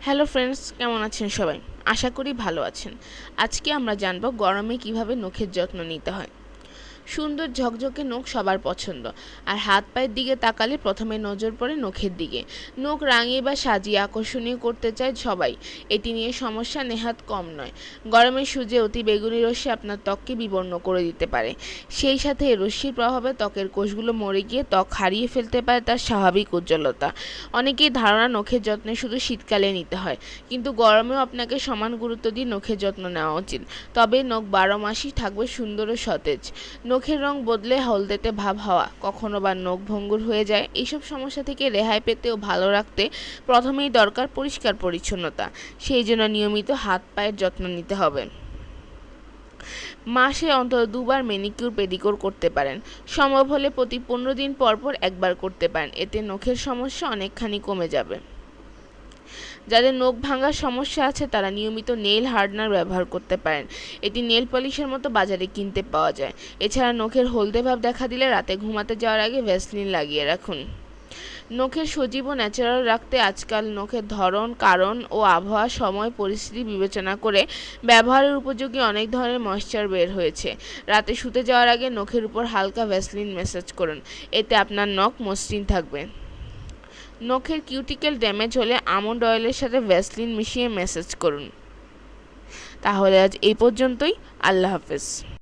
Hello friends কেমন আছেন সবাই? আশা করি ভালো আছেন। আজকে আমরা জানব গরমে কীভাবে নখের যত্ন নিতে হয়। সুন্দর ঝকঝকে নখ সবার পছন্দ। আর হাত পায়ের দিকে তাকালে প্রথমে নজর পড়ে নখের দিকে। নখ রাঙিয়ে বা সাজিয়ে আকর্ষণীয় করতে চায় সবাই। এটি নিয়ে সমস্যা নেহাত কম নয়। গরমের সূর্যে অতি বেগুনি রশ্মি আপনার ত্বককে বিবর্ণ করে দিতে পারে। সেই সাথে রশ্মির প্রভাবে ত্বকের কোষগুলো মরে গিয়ে ত্বক হারিয়ে ফেলতে পারে তার স্বাভাবিক উজ্জ্বলতা। অনেকেই ধারণা নখের যত্নে শুধু শীতকালে নিতে হয়। কিন্তু গরমেও আপনাকে সমান গুরুত্ব দিয়ে নখের যত্ন নেওয়া উচিত। তবে নখ বারো মাসই থাকবে সুন্দর ও সতেজ। নখের রং বদলে হলদেটে ভাব হওয়া, কখনো বা নখ ভঙ্গুর হয়ে যায় এইসব সমস্যা থেকে রেহাই পেতে ও ভালো রাখতে প্রথমেই দরকার পরিষ্কার পরিচ্ছন্নতা, সেই জন্য নিয়মিত হাত পায়ের যত্ন নিতে হবে। মাসে অন্তত দুবার মেনিকিউর পেডিকিউর করতে পারেন। সম্ভব হলে প্রতি পনেরো দিন পর পর একবার করতে পারেন, এতে নখের সমস্যা অনেকখানি কমে যাবে। যাদের নখ ভাঙার সমস্যা আছে, তারা নিয়মিত নেল হার্ডনার ব্যবহার করতে পারেন। এটি নেল পলিশের মতো বাজারে কিনতে পাওয়া যায়। এছাড়া নখের হলদে ভাব দেখা দিলে রাতে ঘুমাতে যাওয়ার আগে ভ্যাসলিন লাগিয়ে রাখুন। নখের সজীব ও ন্যাচারাল রাখতে আজকাল নখের ধরন, কারণ ও আবহাওয়া, সময়, পরিস্থিতি বিবেচনা করে ব্যবহারের উপযোগী অনেক ধরনের ময়েশ্চার বের হয়েছে। রাতে শুতে যাওয়ার আগে নখের উপর হালকা ভ্যাসলিন ম্যাসাজ করুন। এতে আপনার নখ মসৃণ থাকবে। নখের কিউটিক্যাল ড্যামেজ হলে আমন্ড অয়েলের সাথে ভ্যাসলিন মিশিয়ে ম্যাসাজ করুন। তাহলে আজ এই পর্যন্তই। আল্লাহ হাফেজ।